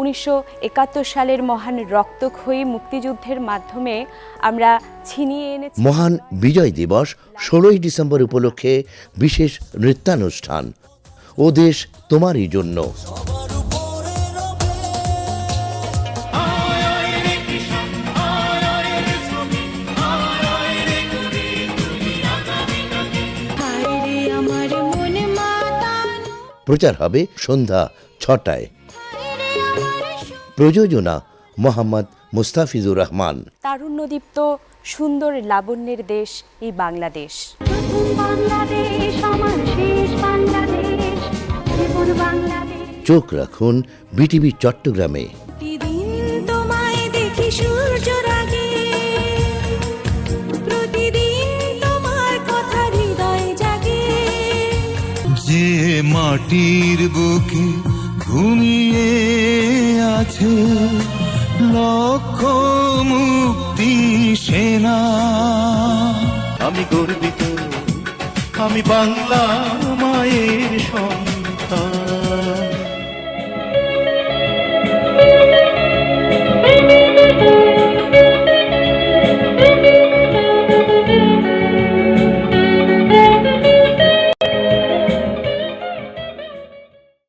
উনিশশো একাত্তর সালের মহান রক্তক্ষয়ী মুক্তিযুদ্ধের মাধ্যমে আমরা ছিনিয়ে এনেছি। মহান বিজয় দিবস ষোলোই ডিসেম্বর উপলক্ষে বিশেষ নৃত্যানুষ্ঠান। ও দেশ তোমারই জন্য। প্রচার হবে সন্ধ্যা ছটায়। প্রযোজনা মোহাম্মদ মুস্তাফিজুর রহমান। তারুণ্যদীপ্ত সুন্দর লাবণ্যের দেশ এই বাংলাদেশ। চোখ রাখুন বিটিভি চট্টগ্রামে। প্রতিদিন তোমায় দেখি সূর্য রাগে। প্রতিদিন তোমার কথা হৃদয় জাগে। যে মাটির বুকে ঘুমিয়ে আছে লক্ষ মুক্তি সেনা। আমি গর্বিত আমি বাংলা মায়ের